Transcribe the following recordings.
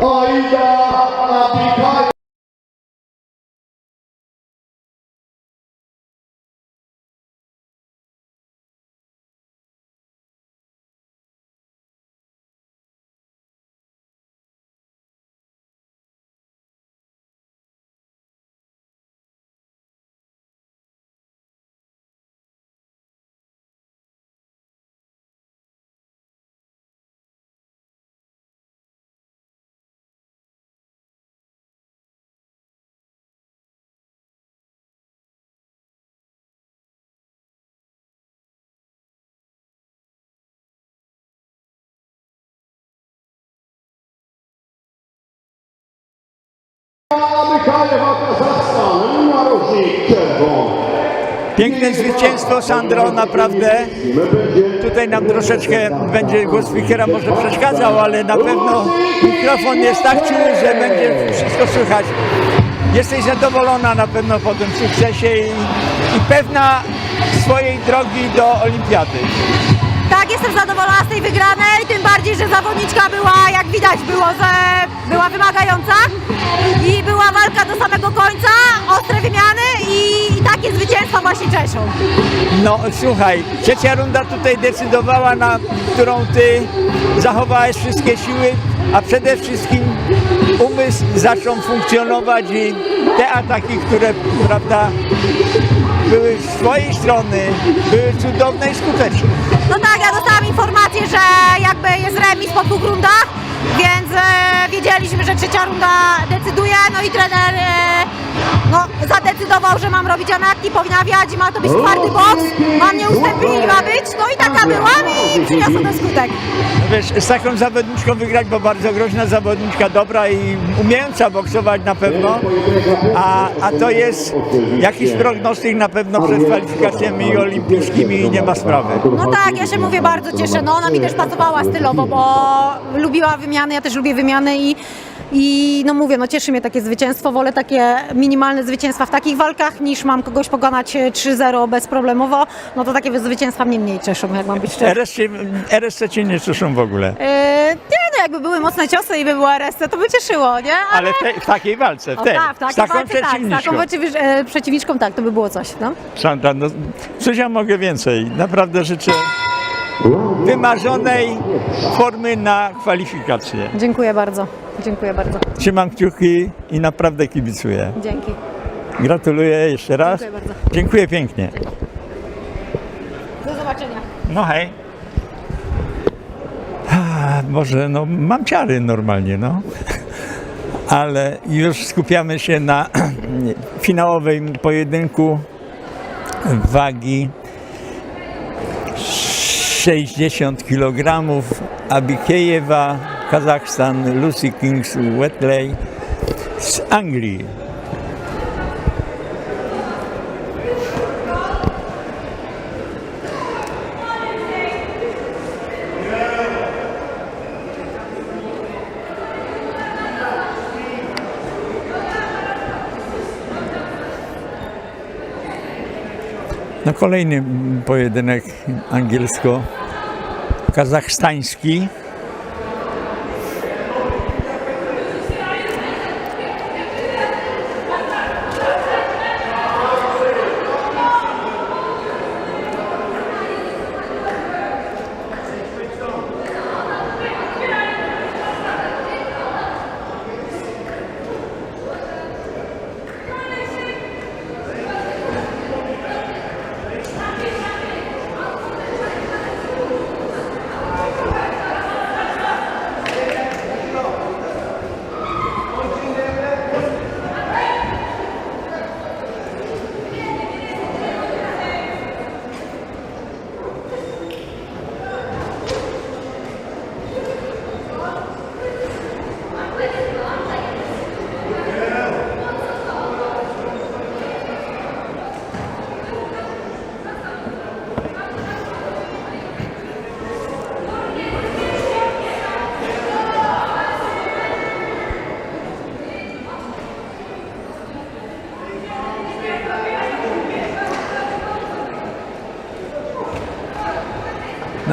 Aida Piękne zwycięstwo, Sandro, naprawdę. Tutaj nam troszeczkę będzie głos speakera może przeszkadzał, ale na pewno mikrofon jest tak czuły, że będzie wszystko słychać. Jesteś zadowolona na pewno po tym sukcesie i, i pewna swojej drogi do olimpiady. Tak, jestem zadowolona z tej wygranej, tym bardziej, że zawodniczka była, jak widać było, że była wymagająca i była walka do samego końca, ostre wymiany i, i takie zwycięstwa właśnie cieszą. No słuchaj, trzecia runda tutaj decydowała, na którą ty zachowałeś wszystkie siły, a przede wszystkim umysł zaczął funkcjonować i te ataki, które prawda były z twojej strony, były cudowne i skuteczne. No tak, ja dostałam informację, że jakby jest remis po dwóch rundach, więc e, wiedzieliśmy, że trzecia runda decyduje, no i trener e, no, zadecydował, że mam robić anaki, pownawiać, ma to być twardy boks, mam nie ustępili ma być, no i taka byłam i przyniosło ten skutek. No Wiesz, z taką zawodniczką wygrać, bo bardzo groźna zawodniczka, dobra i umiejąca boksować na pewno, a, a to jest jakiś prognostyk na pewno przed kwalifikacjami olimpijskimi i nie ma sprawy. No tak, ja się mówię, bardzo cieszę. No ona mi też pasowała stylowo, bo lubiła wymiany, ja też lubię wymiany i, i no mówię, no cieszy mnie takie zwycięstwo. Wolę takie minimalne zwycięstwa w takich walkach, niż mam kogoś pokonać e, 3-0 bezproblemowo. No to takie zwycięstwa mnie mniej cieszą, jak mam być szczery. RSC cię nie cieszą w ogóle, Yy, nie no, jakby były mocne ciosy i by była RSC, to by cieszyło, nie? ale w, tej, w takiej walce, w O, tej, tak, w z takiej taką walce tak, z przeciwniczką. taką e, przeciwniczką tak, to by było coś, no. Sandra, no, coś ja mogę więcej. Naprawdę życzę wymarzonej formy na kwalifikacje. Dziękuję bardzo, dziękuję bardzo. Trzymam kciuki i naprawdę kibicuję. Dzięki. Gratuluję jeszcze raz. Dziękuję bardzo. Dziękuję pięknie. Do zobaczenia. No hej. A, Może no mam ciary normalnie, no. Ale już skupiamy się na finałowym pojedynku wagi 60 kg Abikejewa, Kazachstan, Lucy Kings Wetley z Anglii. No kolejny pojedynek angielsko-kazachstański.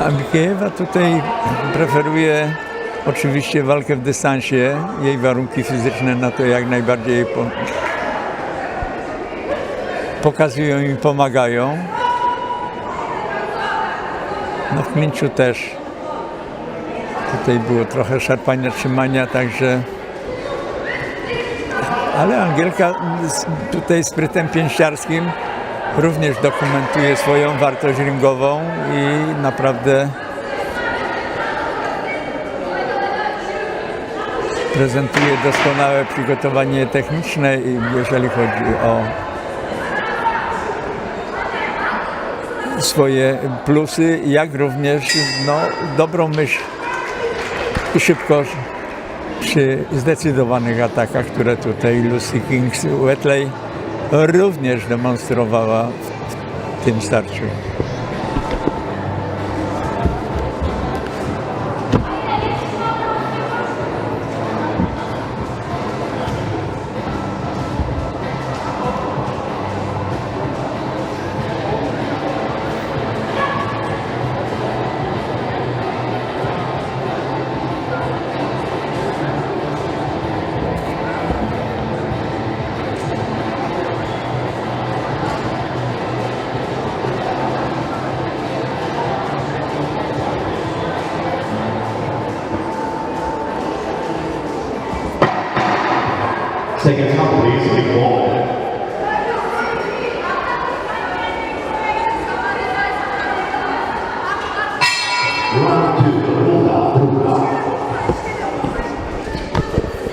Abikejewa tutaj preferuje oczywiście walkę w dystansie, jej warunki fizyczne na to jak najbardziej pokazują i pomagają. No w też tutaj było trochę szarpania, trzymania, także ale Angielka tutaj sprytem pięściarskim również dokumentuje swoją wartość ringową i naprawdę prezentuje doskonałe przygotowanie techniczne, jeżeli chodzi o swoje plusy, jak również no, dobrą myśl i szybkość przy zdecydowanych atakach, które tutaj Lucy Kings Wetley również demonstrowała w tym starciu. One. Round two, runda, runda.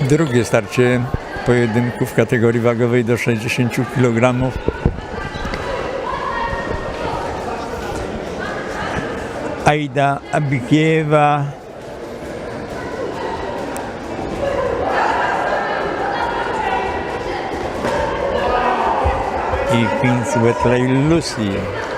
Drugie starcie pojedynku w kategorii wagowej do 60 kg. Aida Abikiewa i Queens Wetley Lucy.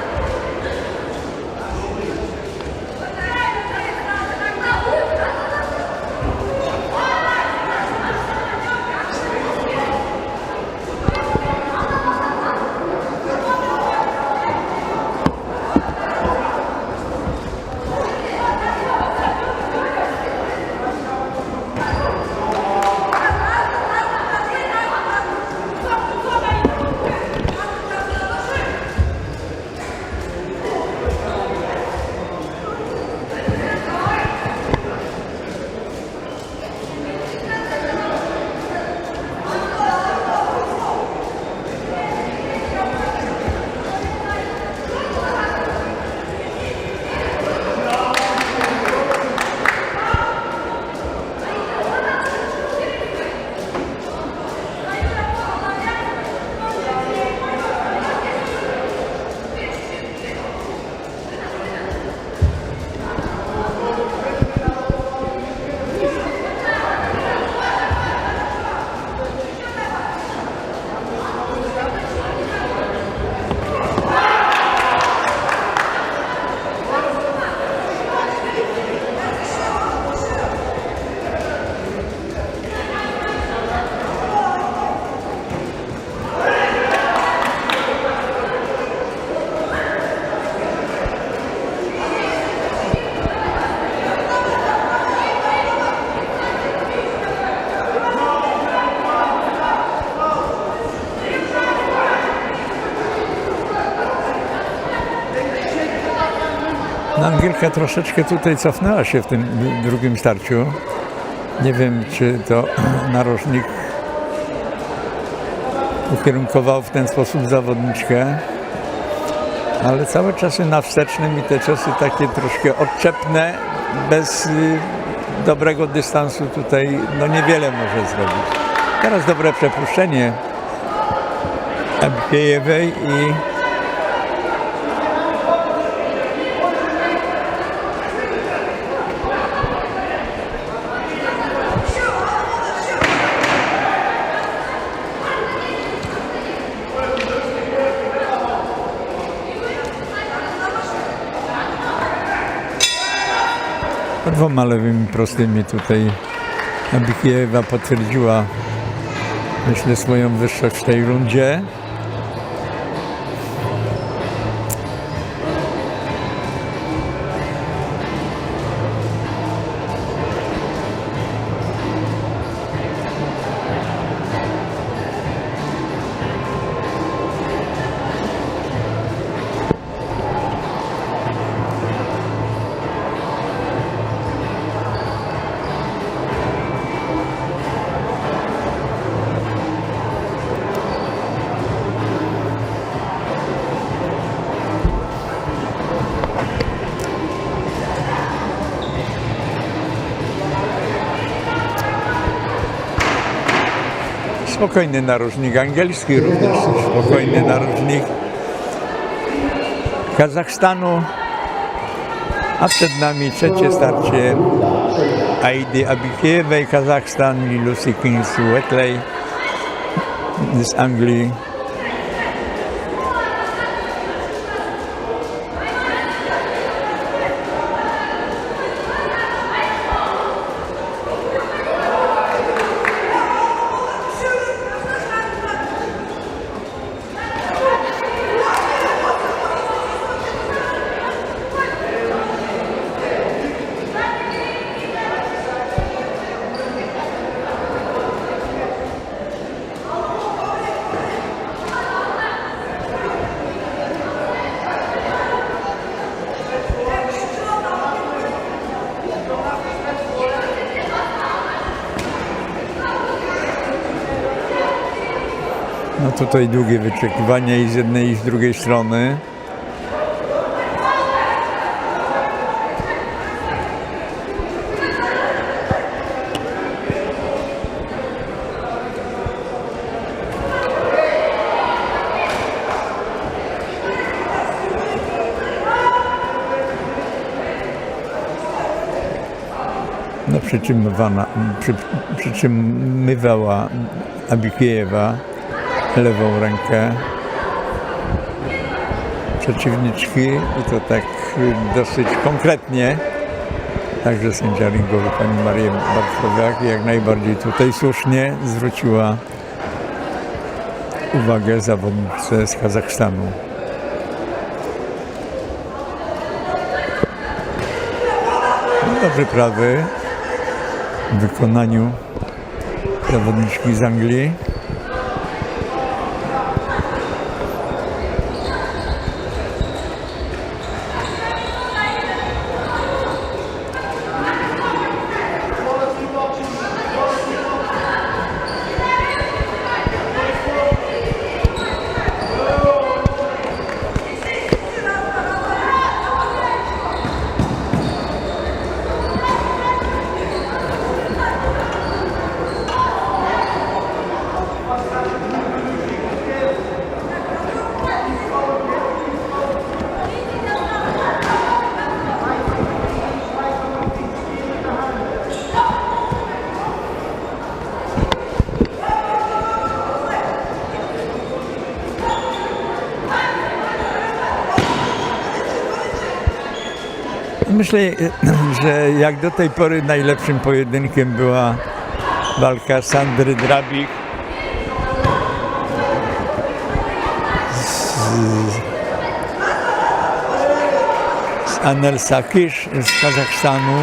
No, Angielka troszeczkę tutaj cofnęła się w tym drugim starciu. Nie wiem, czy to narożnik ukierunkował w ten sposób zawodniczkę, ale całe czasy na wstecznym i te ciosy takie troszkę odczepne, bez y, dobrego dystansu tutaj no niewiele może zrobić. Teraz dobre przepuszczenie Abkiejewej i Dwoma lewymi prostymi tutaj Abikiewa potwierdziła myślę swoją wyższość w tej rundzie. Spokojny narożnik, angielski również spokojny narożnik. Kazachstanu, a przed nami trzecie starcie Aidi Abikiewej, Kazachstan Lucy Kings Wetley z Anglii. Tutaj długie wyczekiwanie i z jednej i z drugiej strony. No przytrzymywana, przy, przytrzymywała Abikiejewa lewą rękę przeciwniczki i to tak dosyć konkretnie. Także sędzia ringowy pani Maria Bartkowiak jak najbardziej tutaj słusznie zwróciła uwagę zawodnicy z Kazachstanu. No, Dobry prawy w wykonaniu zawodniczki z Anglii. Myślę, że jak do tej pory najlepszym pojedynkiem była walka Sandry Drabik z, Anel Sakisz z Kazachstanu.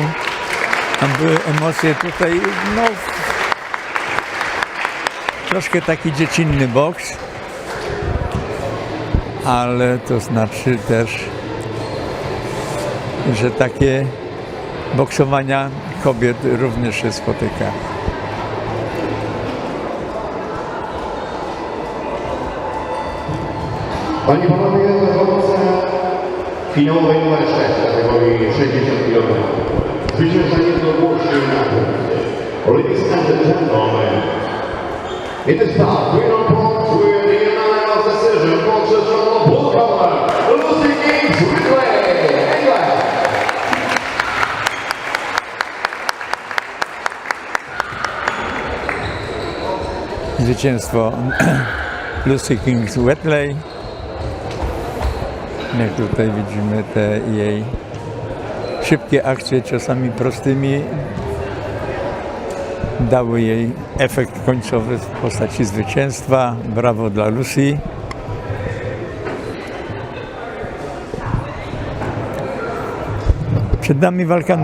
Tam były emocje tutaj, no troszkę taki dziecinny boks, ale to znaczy też że takie boksowania kobiet również się spotyka. Panie Panowie, zawodnicy finałowej numer 6 w kategorii 60 kg. Zwyciężenie na Ladies and gentlemen, it is we are brought with the unanimous decision for blue color, Lucy Kings Ridley, Zwycięstwo Lucy Kings Wetley. Jak tutaj widzimy te jej szybkie akcje, czasami prostymi, dały jej efekt końcowy w postaci zwycięstwa. Brawo dla Lucy. Przed nami walka